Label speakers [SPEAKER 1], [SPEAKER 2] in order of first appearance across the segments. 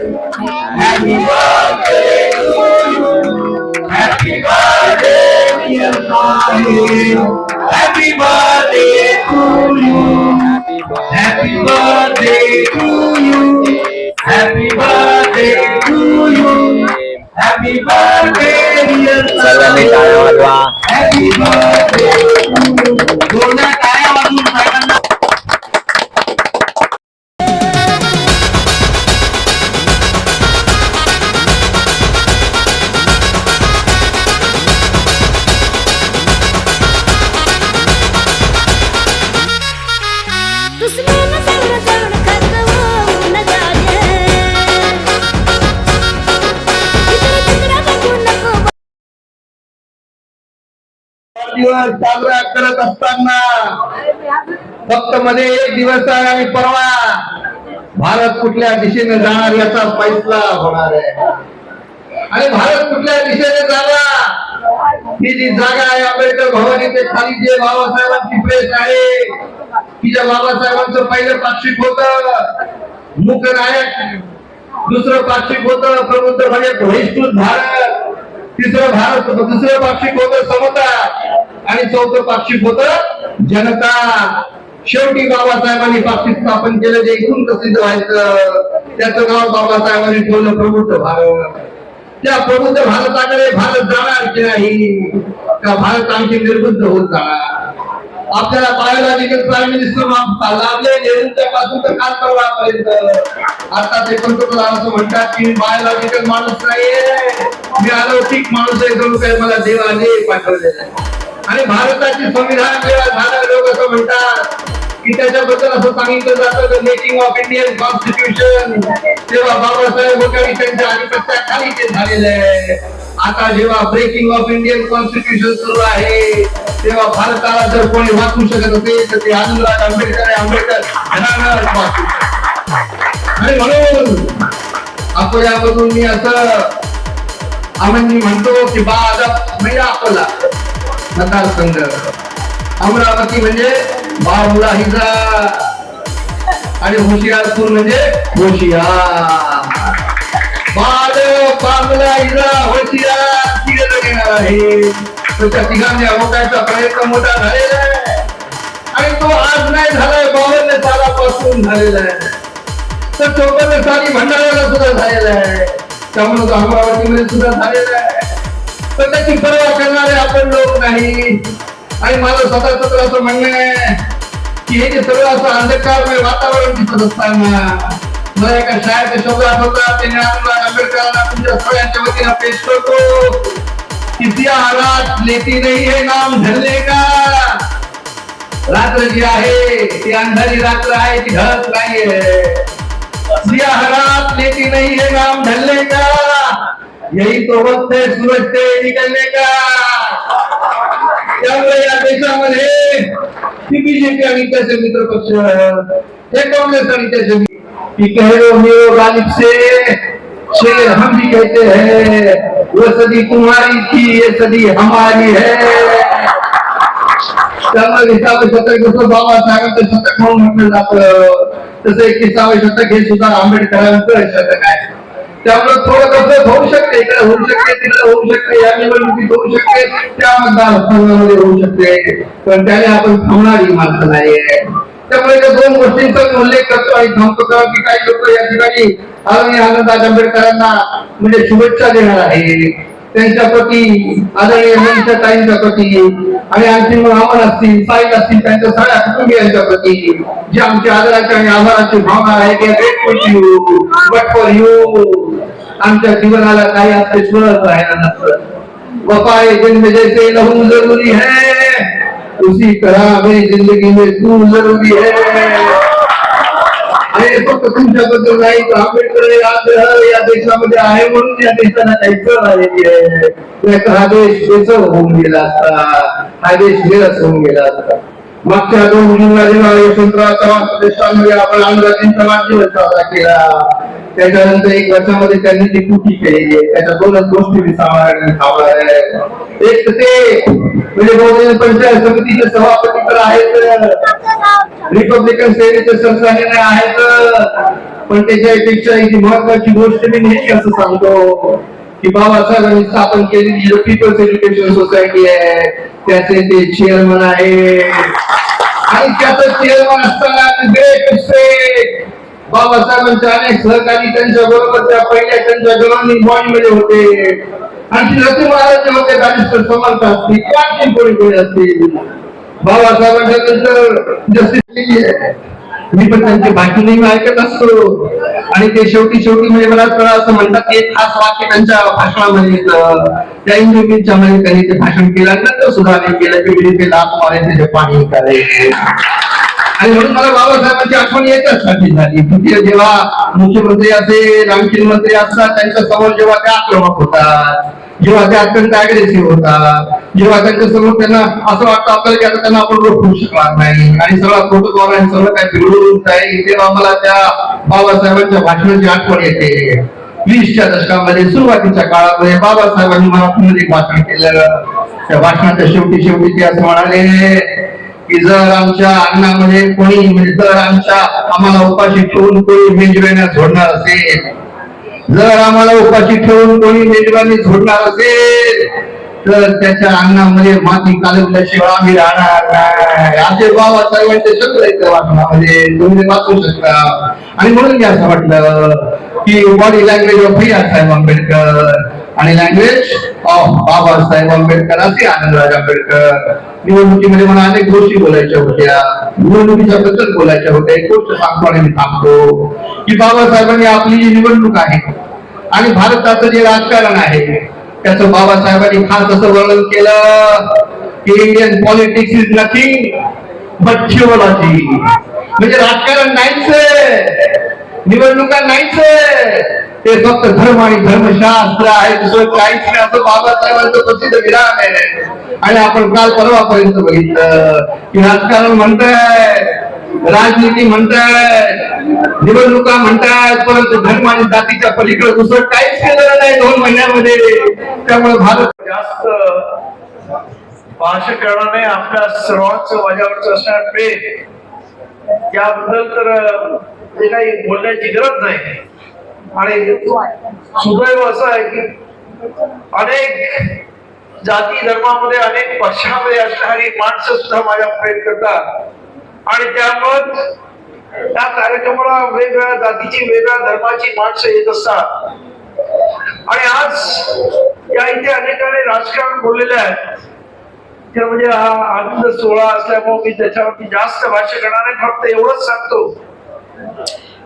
[SPEAKER 1] Happy birthday to you. Happy birthday, dear Mario. Happy birthday to you. Happy birthday to you. Happy birthday to you. Happy birthday, dear
[SPEAKER 2] Mario.
[SPEAKER 1] Happy birthday. दिवस साजरा करत असताना फक्त मध्ये एक दिवस आहे आणि परवा भारत कुठल्या दिशेने जाणार याचा फैसला होणार आहे. आणि भारत कुठल्या दिशेने जाणार ही जी जागा आहे आंबेडकर भवन इथे खाली जे बाबासाहेबांची प्रेस आहे तिच्या बाबासाहेबांचं पहिलं पाक्षिक होत मुख नायक दुसरं पाक्षिक होत प्रबुद्ध म्हणजे बहिष्कृत भारत तिसरं भारत दुसरं पाक्षिक होत समता. आणि चौथं पाक्षिक होत जनता. शेवटी बाबासाहेबांनी पाक्षिक स्थापन केलं जे इथून प्रसिद्ध व्हायचं. त्याचं नाव बाबासाहेबांनी ठेवलं प्रबुद्ध भारत. त्या प्रबुद्ध भारताकडे भारत जाणार की नाही? का भारत आणखी निर्बुद्ध होत जाणार? आपल्याला बायोलॉजिकल प्राईम मिनिस्टर लाभले नेहरूंच्या पासून तर काल परवापर्यंत. आता ते पंतप्रधान असं म्हणतात की बायोलॉजिकल माणूस नाहीये मी अलौकिक माणूस आहे जणू काही मला देवाने पाठवलेला. आणि भारताचे संविधान जेव्हा झालं लोक असं म्हणतात की त्याच्याबद्दल असं सांगितलं जातं मेकिंग ऑफ इंडियन कॉन्स्टिट्यूशन तेव्हा बाबासाहेब वगैरे त्यांच्या आधिपत्याखाली ते झालेलं आहे. आता जेव्हा ब्रेकिंग ऑफ इंडियन कॉन्स्टिट्यूशन सुरू आहे तेव्हा भारताला जर कोणी वाचू शकत असेल तर ते आनंदराज आंबेडकर आंबेडकर घराणं वाचू आणि म्हणून अकोल्यामधून मी असं आम्ही मी म्हणतो की बा आता म्हणजे अकोला मतदारसंघ अमरावती म्हणजे बाबुला हिजा. आणि होशियारपूर म्हणजे होशियार. बांगला हिरा तिघं येणार आहे. त्या तिघांनी अवकायचा प्रयत्न मोठा झालेला आहे. आणि तो आज नाही झालाय बावन्न सालापासून झालेला आहे. तर चौपन्न साली भंडाऱ्याला सुद्धा झालेला आहे. त्यामुळे तो अमरावतीमध्ये सुद्धा झालेला आहे. तर त्याची पर्वा करणारे आपण लोक नाही. आणि माझं स्वतःच तर असं म्हणणं आहे की हे जे सगळं असं अंधकारमय वातावरण दिसत असताना एका शाळेचा शब्द आठवता ते ज्ञानराज आंबेडकरांना तुमच्या सगळ्यांच्या वतीनं पेश करतो कि दिया रात लेती नहीं है नाम ढलने का रात्र जी आहे ती अंधारी रात्र आहे ती ढळत नाहीये दिया रात लेती नहीं है नाम ढलने का यही तो वक्त है सूरज से निकलने का त्यामुळे या देशामध्ये बीजेपी आणि त्याचे मित्र पक्ष हे कांग्रेस आणि त्याचे. कि कह लो मेरो गालिब से, शेर हम भी कहते हैं, वो सदी तुम्हारी थी, ये सदी हमारी है। त्यामुळे विसावे शतक जसं बाबासाहेबांचं शतक म्हणून शतक शतक आहे त्यामुळे थोडं कसं होऊ शकते इकडे होऊ शकते तिकडे होऊ शकते या निवडणुकीत होऊ शकते त्या मतदारसंघामध्ये होऊ शकते पण त्याने आपण थांबणारी माणसं नाहीये त्यामुळे त्या दोन गोष्टींचा मी उल्लेख करतो आणि थांबतो कारण की काही लोक या ठिकाणी आदरणीय आनंदराज आंबेडकरांना म्हणजे शुभेच्छा देणार आहे. त्यांच्या प्रती, आदरणीय ताईंच्या प्रती आणि आणखी मग असतील साईल असतील, त्यांच्या सगळ्या कुटुंबियांच्या प्रती जे आमच्या आदराची आणि आभाराची भावना आहे की grateful to you but for you आमच्या जीवनाला काही असते सुरत राहायला वफाए जिंद जैसे लहू ज़रूरी है. उसी तरह मेरी जिंदगी में तू जरूरी है। आणि फक्त तुमच्याबद्दल नाही तर आंबेडकर हे आग्रह या देशामध्ये आहे म्हणून या देशाला काही चव आलेली आहे नाहीतर हा। देश बेचव होऊन गेला असता हा देश निरस होऊन गेला असता मागच्या दोन जूनला जेव्हा यशवंतराव चव्हाण प्रदेशामध्ये आपण आमदार आंध्राजींचा वाढदिवस साजरा केला त्याच्यानंतर एक वर्षामध्ये त्यांनी ती कृती केलेली आहे त्याच्या दोनच गोष्टी मी सांभाळणार आहे. एक तर ते म्हणजे बहुजन पंचायत समितीचे सभापती तर आहेत. रिपब्लिकन सेनेचे सरसाने आहेत. पण त्याच्यापेक्षा एक महत्वाची गोष्ट मी नेहमी असं सांगतो की बाबासाहेबांनी स्थापन केलेली जी पीपल्स एज्युकेशन सोसायटी आहे त्याचे ते चेअरमन आहे आणि त्याचं चेअरमन असताना ग्रेट बाबासाहेबांचे अनेक सहकारी त्यांच्या बरोबर त्या पहिल्या त्यांच्या जवानी बॉडी मध्ये होते. आणि लक्ष्मी महाराज होते बॅरिस्टर समर्थ असतील किंवा आणखी कोणी कोणी असतील. बाबासाहेबांच्या नंतर जस्टिस मी पण त्यांची बाकी नेहमी ऐकत असतो. आणि ते शेवटी शेवटी म्हणजे मला थोडं असं म्हणतात की एक खास वाक्य त्यांच्या भाषणामध्ये येतं. त्या इंग्रजीच्या मध्ये त्यांनी ते भाषण केलं आणि नंतर सुधारणे केलं की विधी केला तुम्हाला त्याचे पाणी करायचे आणि म्हणून मला बाबासाहेबांची आठवण येतच साठी झाली की जेव्हा मुख्यमंत्री असेल आणखी मंत्री असतात त्यांच्यासमोर जेव्हा त्या आक्रमक होतात जेव्हा ते अत्यंत अग्रेसिव्ह होतात जेव्हा त्यांच्यासमोर त्यांना असं वाटतं आपल्याला की आता त्यांना आपण रोखू शकणार नाही. आणि सगळा प्रोटोकॉल आणि सगळं काय बिघडून जाईल तेव्हा मला त्या बाबासाहेबांच्या भाषणाची आठवण येते. वीसच्या दशकामध्ये सुरुवातीच्या काळामध्ये बाबासाहेबांनी मराठीमध्ये भाषण केलं. त्या भाषणाच्या शेवटी शेवटी ते असं म्हणाले की जर आमच्या अन्नामध्ये कोणी म्हणजे जर आमच्या आम्हाला उपाशी ठेवून कोणी मेजवान्या झोडणार असेल जर आम्हाला उपाशी ठेवून कोणी मेजवानी झोडणार असेल तर त्याच्या अन्नामध्ये माती कालवल्याशिवाय आम्ही राहणार नाही. असे बाबासाहेबांचे शब्द आहेत त्या वाचनामध्ये. तुम्ही वाचू शकता. आणि म्हणून मी असं म्हटलं की बॉडी लँग्वेज ऑफ भैया साहेब आंबेडकर आणि लँग्वेज ऑफ बाबासाहेब आंबेडकर असे आनंदराज आंबेडकर. निवडणुकीमध्ये मला अनेक गोष्टी बोलायच्या होत्या. निवडणुकीच्या बद्दल बोलायच्या होत्या. एक गोष्ट सांगतो आणि मी थांबतो की बाबासाहेबांनी आपली जी निवडणूक आहे आणि भारताचं जे राजकारण आहे त्याचं बाबासाहेबांनी खास असं वर्णन केलं की Indian politics is nothing but theology म्हणजे राजकारण नाहीच निवडणुका नाहीच ते फक्त धर्म आणि धर्मशास्त्र आहे. दुसरं काहीच नाही. असं बाबासाहेबांचं प्रसिद्ध विधान आहे. आणि आपण काल परवापर्यंत बघितलं. की राजकारण म्हणताय राजनीती म्हणताय निवडणुका म्हणतायत परंतु धर्म आणि जातीच्या पलीकडे दुसरं काहीच केलेलं नाही दोन महिन्यामध्ये. त्यामुळे भारत
[SPEAKER 2] जास्त भाष्य करणारे आपल्या सर्वांचं माझ्यावरचं असणार प्रेम. याबद्दल तर ते काही बोलण्याची गरज नाही. आणि सुदैव असं आहे की अनेक जाती धर्मामध्ये अनेक पक्षामध्ये असणारी माणसं सुद्धा माझ्या प्रेम करतात. आणि त्यामुळं त्या कार्यक्रमाला वेगवेगळ्या जातीची वेगळ्या धर्माची माणसं येत असतात. आणि आज या इथे अनेकांनी राजकारण बोललेलं आहे. ते म्हणजे हा आनंद सोहळा असल्यामुळे मी त्याच्यावरती जास्त भाष्य करणार नाही. फक्त एवढंच सांगतो.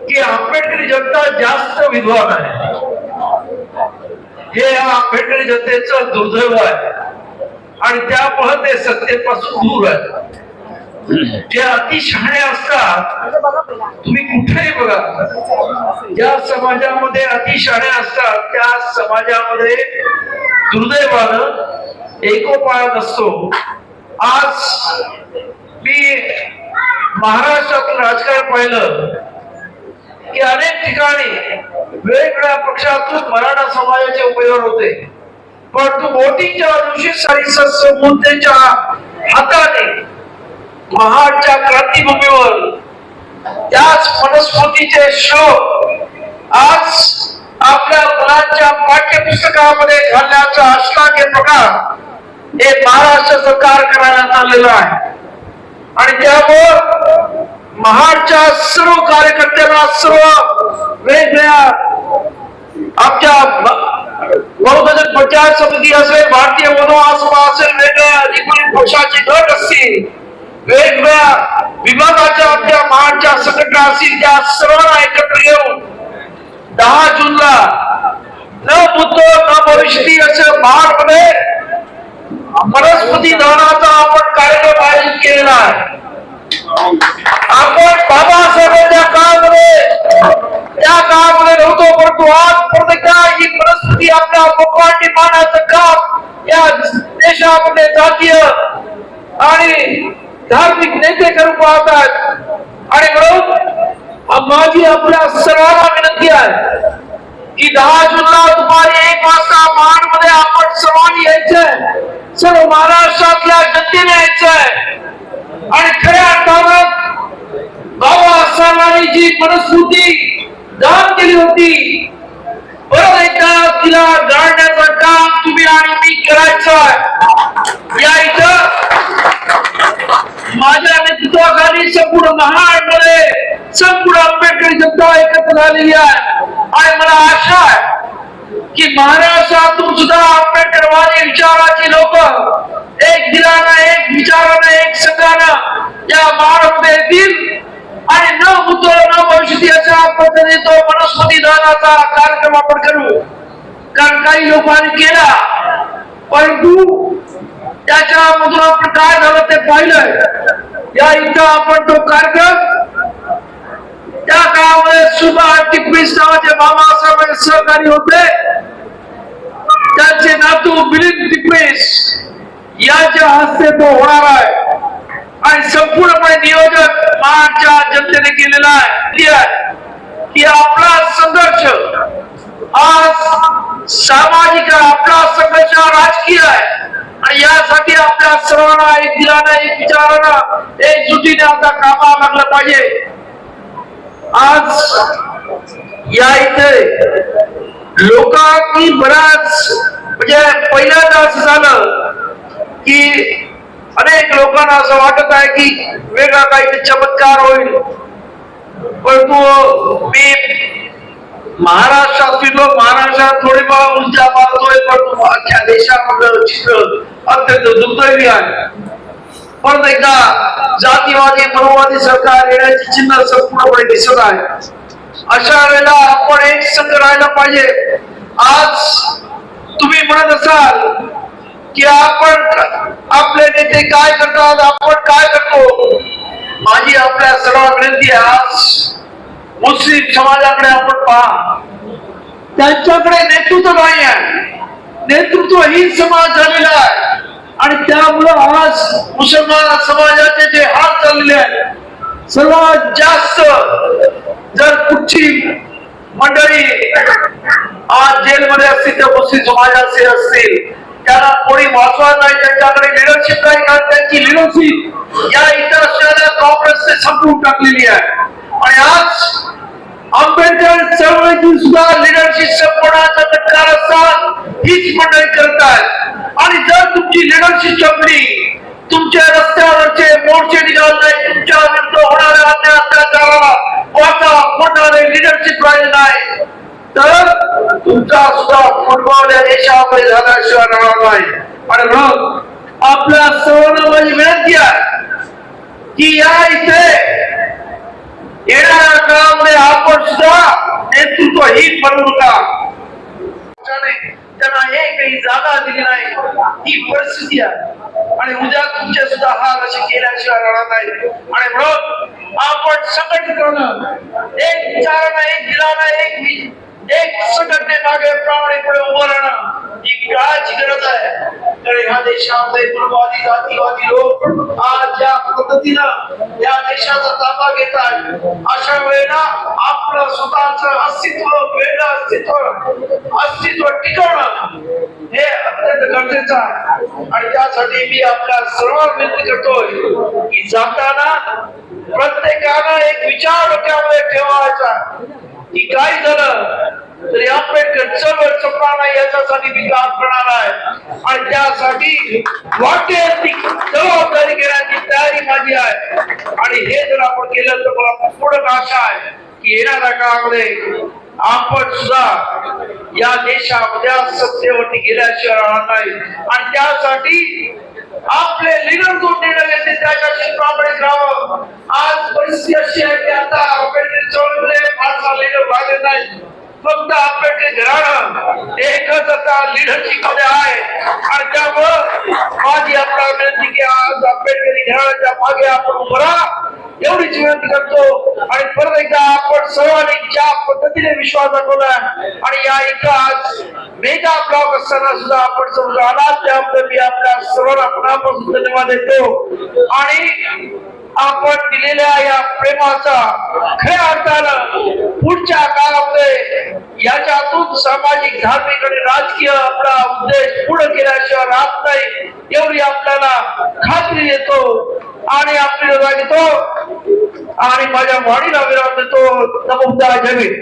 [SPEAKER 2] की आंबेडकरी जनता जास्त विद्वान आहे हे। या आंबेडकरी जनतेचं दुर्दैव आहे आणि त्यामुळे ते सत्तेपासून दूर आहे। जे अतिशहाणे असतात तुम्ही कुठेही बघा ज्या समाजामध्ये अतिशहाणे असतात त्या समाजामध्ये दुर्दैवानं एकोपाळत नसतो आज मी महाराष्ट्रातलं राजकारण पाहिलं. की अनेक ठिकाणी वेगवेगळ्या पक्षातून मराठा समाजाचे उमेदवार होते. परंतु वोटिंगच्या दिवशी साडेसातशे मुद्द्याच्या हाताने महाडच्या क्रांतीभूमीवर त्याच वनस्पतीचे श्लोक आज आपल्या मुलांच्या पाठ्यपुस्तकामध्ये घालण्याचा अश्लाघ्य प्रकार हे महाराष्ट्र सरकार करण्यात आलेलं आहे. आणि त्यामुळं महाडच्या सर्व कार्यकर्त्यांना सर्व वेगवेगळ्या आमच्या बहुजन पंचायत समिती असेल भारतीय मनोआसभा असेल वेगळ्या रिपब्लिक पक्षाचे गट असतील वेगवेगळ्या विभागाच्या आपल्या महाडच्या संघटना असतील त्या सर्वांना एकत्र येऊन दहा जूनला न बुद्ध न भविष्यती असं महाडमध्ये वनस्पती दहनाचा आपण कार्यक्रम आयोजित केलेला आहे. आपण बाबासाहेबांच्या काळामध्ये त्या काळामध्ये नव्हतो परंतु आज परत ही परिस्थिती आपल्या मुखांडी मानाचं काम या देशामध्ये जातीय आणि धार्मिक नेते करून पाहतात. आणि म्हणून माझी आपल्या सर्वांना विनंती आहे की दहा जूनला दुपारी एक वाजता महाडमध्ये आपण सर्वांनी यायचंय सर्व महाराष्ट्रातल्या जनतेने यायचंय. आणि खऱ्या अर्थानं बाबा बाबासाहेबांनी जी मनस्फूर्ती दान केली होती परत एकदा तिला गाळण्याचं काम तुम्ही आणि मी करायचं या इथं माझ्या नेतृत्वाखाली संपूर्ण महाराष्ट्रामध्ये संपूर्ण आंबेडकरी जनता एकत्र झालेली आहे. आणि मला आशा आहे की महाराष्ट्रातून सुद्धा आंबेडकरवादी विचाराची लोक एक दिलाना एक विचारानं एक संघानं या महाराष्ट्रामध्ये येतील. आणि न भूतो न भविष्यती अशा पद्धतीने तो वनस्पती दानाचा कार्यक्रम आपण करू. कारण काही लोकांनी केला. परंतु त्याच्या मधून आपण काय झालं ते पाहिलं या इथं आपण तो कार्यक्रम त्या काळामध्ये सुभा टिपणीस नावाचे बाबासाहेब सहकारी होते. त्यांचे नातू मिलिंद टिपणीस याच्या हस्ते तो होणार आहे. आणि संपूर्णपणे नियोजन महाराष्ट्राच्या जनतेने केलेलं आहे. ते की आपला संघर्ष आज सामाजिक आपला संघर्ष राजकीय आहे. आणि यासाठी आपल्या सर्वांना एक दिलानं एक विचारानं एकजुटीने आता कामा लागलं पाहिजे. आज या इथे लोकांनी बराच म्हणजे पहिल्यांदा असं झालं की अनेक लोकांना असं वाटत आहे की वेगळा काही चमत्कार होईल. परंतु मी महाराष्ट्रात फिरलो महाराष्ट्रात थोडी ऊर्जा मारतोय परंतु अख्ख्या देशामधलं चित्र अत्यंत दुर्दैवी आहे. परत एकदा जातीवादी मनोवादी सरकार येण्याची चिन्ह संपूर्णपणे दिसत आहे. अशा वेळेला आपण एक संघ राहायला पाहिजे. आज तुम्ही म्हणत असाल की आपण आपले नेते काय करतात आपण काय करतो? माझी आपल्या सर्व विनंती आज मुस्लिम समाजाकडे आपण पहा. त्यांच्याकडे नेतृत्व नाही आहे. नेतृत्व ही समाज झालेला आहे. आणि त्यामुळं आज मुसलमान समाजाचे जे हाल चाललेले आहेत सर्वात जास्त जर कुठची मंडळी आज जेलमध्ये असतील तर मुस्लिम समाजाचे असतील त्याला कोणी वाचवत नाही त्यांच्याकडे लिडरशिप नाही कारण त्यांची लिडरशिप या इतर असलेल्या काँग्रेसने संपवून टाकलेली आहे. आणि आज आंबेडकर चळवळीची सुद्धा लिडरशिप संपवण्याचा तक्रार कारस्थान हीच मंडळी करतात आणि जर तुमची लिडरशिप संपली तुमच्या रस्त्यावरचे मोर्चे निघाल नाही तुमच्या विरुद्ध होणाऱ्या अन्य अत्याचाराला वाचा फोडणारे लिडरशिप राहिले नाही तर तुमचा सुद्धा फुटबॉल या देशामध्ये झाल्याशिवाय राहणार नाही. आणि मग आपल्या सर्वांना माझी विनंती आहे की या इथे येणाऱ्या काळामध्ये आपण सुद्धा नेतृत्व ही बनवू का? त्यांना हे काही जागा दिली नाही. ही परिस्थिती आहे. आणि उद्या तुमचे सुद्धा हाल असे केल्याशिवाय राहणार नाही. आणि म्हणून आपण संघटित करणं एक विचारणा एक दिलाना एक एक संघटने संघटनेमागे प्रामाणिकपणे उभं राहणं ही काळाची गरज आहे. तर ह्या देशामध्ये पूर्ववादी जातीवादी लोक आज ज्या पद्धतीनं या देशाचा ताबा घेत आहेत अशा वेळेला आपलं स्वतःच अस्तित्व वेगळं अस्तित्व अस्तित्व टिकवणं हे अत्यंत गरजेचं आहे. आणि त्यासाठी मी आपल्या सर्व विनंती करतोय की जाताना प्रत्येकानं एक विचार डोक्यामध्ये ठेवायचा की काय झालं तरी आंबेडकर चळवळ चपणार नाही याच्यासाठी मी काम करणार आहे. आणि त्यासाठी वाटेल ती जबाबदारी घेण्याची तयारी माझी आहे. आणि हे जर आपण केलं तर मला पूर्ण आशा आहे की येणाऱ्या काळामध्ये आपण सुद्धा या देशामध्ये सत्तेवरती गेल्याशिवाय राहणार नाही. आणि त्यासाठी आपले लिडर जो निर्णय घेते त्याच्याशी प्रामाणिक राहावं आज परिस्थिती अशी आहे की फक्त आंबेडकर घराणं एकच आता लिडरशिपमध्ये आहे. आणि त्यामुळं माझी आपला विनंती की आज आंबेडकरी घराण्याच्या मागे आपण उभं राहा. एवढीच विनंती करतो. आणि परत एकदा आपण सर्वांनी ज्या पद्धतीने विश्वास दाखवला आणि या एकाच आज मेगा ब्लॉक असताना सुद्धा आपण समजा आलात. त्याबद्दल मी आपल्या सर्वांना मनापासून धन्यवाद देतो. आणि आपण दिलेल्या या प्रेमाचा खऱ्या अर्थानं पुढच्या काळामध्ये याच्यातून सामाजिक धार्मिक आणि राजकीय आपला उद्देश पुढे केल्याशिवाय राहत नाही एवढी आपल्याला खात्री देतो आणि आपली घेतो आणि माझ्या वाणीला विराम देतो. नमुद्दा जमीन